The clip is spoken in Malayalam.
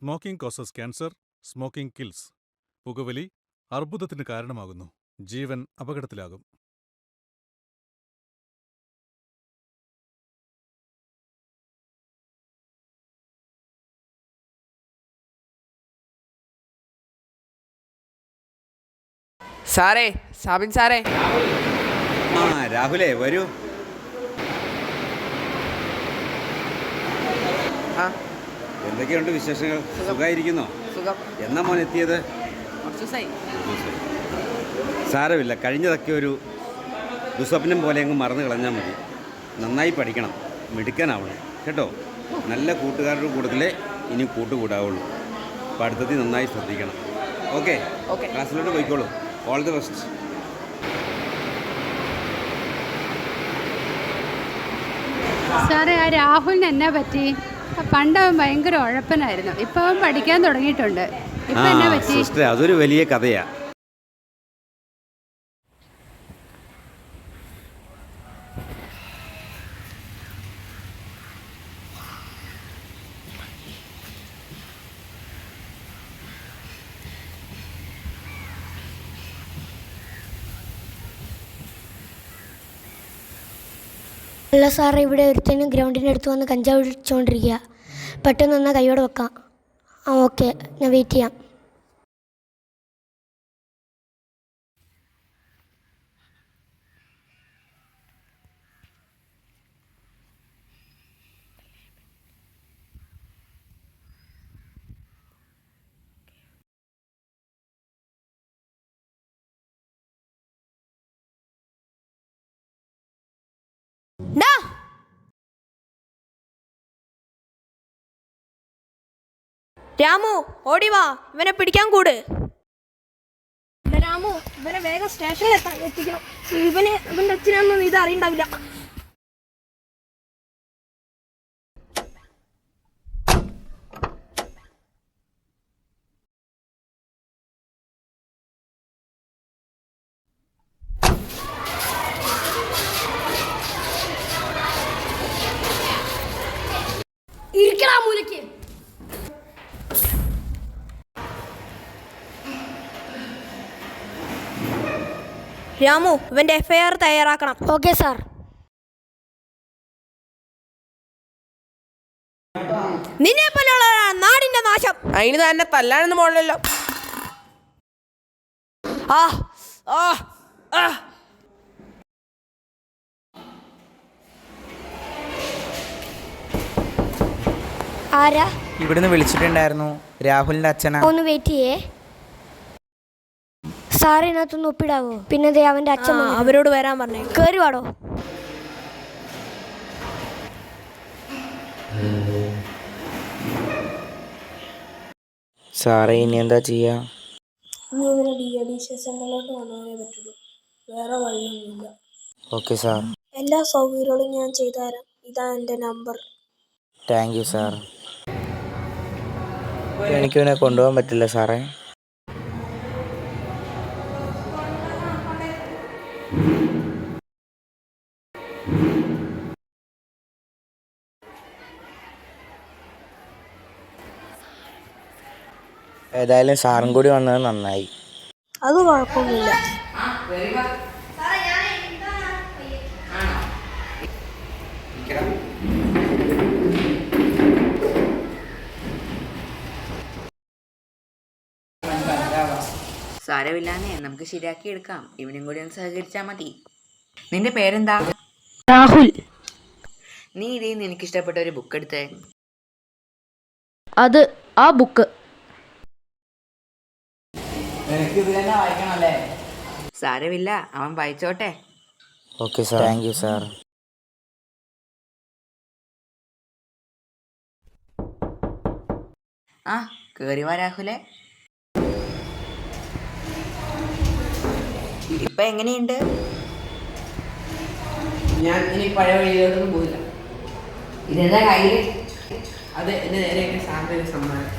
Smoking causes cancer smoking kills. പുകവലി അർബുദത്തിന് കാരണമാകുന്നു. ജീവൻ അപകടത്തിലാകും. സാറേ സാബിൻ സാറേ. ആ രാഹുലേ വരൂ. എന്തൊക്കെയുണ്ട് വിശേഷങ്ങൾ? സുഖമായിരിക്കുന്നോ സുഖം. എന്നാ മോൻ എത്തിയത്? സാരമില്ല. കഴിഞ്ഞതൊക്കെ ഒരു ദുസ്വപ്നം പോലെ അങ്ങ് മറന്നു കളഞ്ഞാൽ മതി. നന്നായി പഠിക്കണം. മിടുക്കാനാവണം. കേട്ടോ? നല്ല കൂട്ടുകാരുടെ കൂട്ടത്തിലേ ഇനി കൂട്ടുകൂടാവുള്ളൂ. പഠിത്തത്തിൽ നന്നായി ശ്രദ്ധിക്കണം. ഓക്കെ? ഓക്കെ. ക്ലാസ്സിലോട്ട് പോയിക്കോളൂ. ഓൾ ദി ബെസ്റ്റ് സാറേ ആ രാഹുലിന് എന്നാ പറ്റി? പണ്ട് അവൻ ഭയങ്കര ഉഴപ്പനായിരുന്നു. ഇപ്പം അവൻ പഠിക്കാൻ തുടങ്ങിയിട്ടുണ്ട്. ഇപ്പൊ എന്നാ ആ പറ്റി? സിസ്റ്റർ അതൊരു വലിയ കഥയാ. അല്ല സാറേ ഇവിടെ ഒരുത്തനും ഗ്രൗണ്ടിന്റെ അടുത്ത് വന്ന് കഞ്ചാവ് വിളിച്ചുകൊണ്ടിരിക്കുക പെട്ടെന്ന് എന്നാൽ കൈയോടെ വെക്കാം. ആ ഓക്കെ. ഞാൻ വെയിറ്റ് ചെയ്യാം. രാമു ഓടി വാ. ഇവനെ പിടിക്കാൻ കൂട്. രാമു ഇവനെ വേഗം സ്റ്റേഷനിൽ എത്താൻ എത്തിക്കണം. ഇവന് ഇവന്റെ അച്ഛനൊന്നും ഇത് അറിയണ്ടാവില്ല. ഇരിക്കടാ മൂലയ്ക്ക്. രാമു ഇവന്റെ എഫ്ഐആർ തയ്യാറാക്കണം. ഓക്കെ സാർ നിന്നെ പോലെയുള്ള നാടിന്റെ നാശം. അതിന് തന്നെ തല്ലാനൊന്നും പോകണല്ലോ ആ ആ ആ. ആരാ? ഇവിടുന്ന് വിളിച്ചിട്ടുണ്ടായിരുന്നു രാഹുലിന്റെ അച്ഛനാ. ഒന്ന് വെയിറ്റ് ചെയ്യേ. ഇതിനകത്തൊന്ന് ഒപ്പിടാവോ? പിന്നെ ദേ അവന്റെ അച്ഛൻ ആ, വന്നു. അവരോട് വരാൻ പറഞ്ഞു. കേറി വാടോ സാറേ ഇനി എന്താ ചെയ്യാ? നീ ഇവനെ ഡി എ ഡി സെന്ററിലോട്ട് കൊണ്ടുപോകാനേ പറ്റുള്ളൂ. വേറെ വഴിയൊന്നുമില്ല. Okay sir. എല്ലാ സൗകര്യങ്ങളും ഞാൻ ചെയ്തു തരാം ഇതാ എന്റെ നമ്പർ. Thank you sir. എനിക്കിവനെ കൊണ്ടുപോകാൻ പറ്റില്ല സാറേ. ഏതായാലും സാറും കൂടി വന്നത് നന്നായി. അത് കുഴപ്പമില്ല സാരമില്ലാന്നേ നമുക്ക് ശരിയാക്കി എടുക്കാം. ഇവനും കൂടി ഒന്ന് സഹകരിച്ചാൽ മതി. നിന്റെ പേരെന്താ? രാഹുൽ. നീ ഇതിൽ നിന്ന് എനിക്ക് ഇഷ്ടപ്പെട്ട ഒരു ബുക്ക് എടുത്തേ. അത് ആ ബുക്ക് സാരമില്ല അവൻ വായിച്ചോട്ടെ. Okay sir thank you sir ആ കേറി വാ രാഹുലെ. ഇപ്പൊ എങ്ങനെയുണ്ട്? ഞാൻ ഇനി പഴയ വഴിയിലോട്ടൊന്നും പോയില്ല ഇതെന്താ കയ്യിൽ അത് എന്റെ നേരെ സാറിന്റെ ഒരു സമ്മാനം.